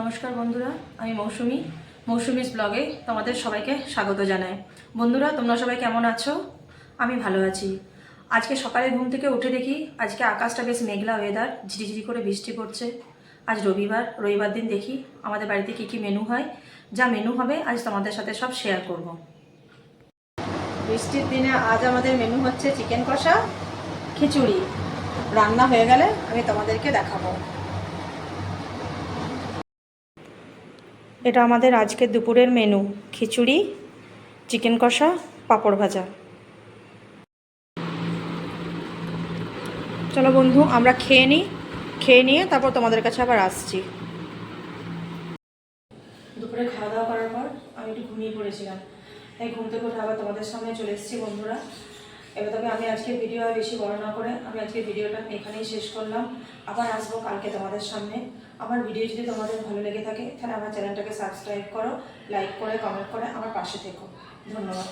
নমস্কার বন্ধুরা, আমি মৌসুমি। মৌসুমিস ব্লগে তোমাদের সবাইকে স্বাগত জানাই। বন্ধুরা, তোমরা সবাই কেমন আছো? আমি ভালো আছি। আজকে সকালে ঘুম থেকে উঠে দেখি আজকে আকাশটা বেশ মেঘলা ওয়েদার ঝিরিঝিরি করে বৃষ্টি পড়ছে। আজ রবিবার রবিবার দিন দেখি আমাদের বাড়িতে কী কী মেনু হয়। যা মেনু হবে, আজ তোমাদের সাথে সব শেয়ার করব। বৃষ্টির দিনে আজ আমাদের মেনু হচ্ছে চিকেন কষা, খিচুড়ি। রান্না হয়ে গেলে আমি তোমাদেরকে দেখাবো। এটা আমাদের আজকের দুপুরের মেনু খিচুড়ি চিকেন কষা, পাঁপড় ভাজা। চলো বন্ধু, আমরা খেয়ে নিই খেয়ে নিয়ে তারপর তোমাদের কাছে আবার আসছি। দুপুরে খাওয়া দাওয়া করার পর আমি একটু ঘুমিয়ে পড়েছিলাম। তাই ঘুম থেকে আবার তোমাদের সামনে চলে এসেছি বন্ধুরা। এবার তবে আমি আজকে ভিডিও আর বেশি বড় না করে, আমি আজকে ভিডিওটা এখানেই শেষ করলাম। আবার আসব কালকে তোমাদের সামনে। আমার ভিডিও যদি তোমাদের ভালো লেগে থাকে, তাহলে আমার চ্যানেলটাকে সাবস্ক্রাইব করো লাইক করে কমেন্ট করে, আমার পাশে থেকো। ধন্যবাদ।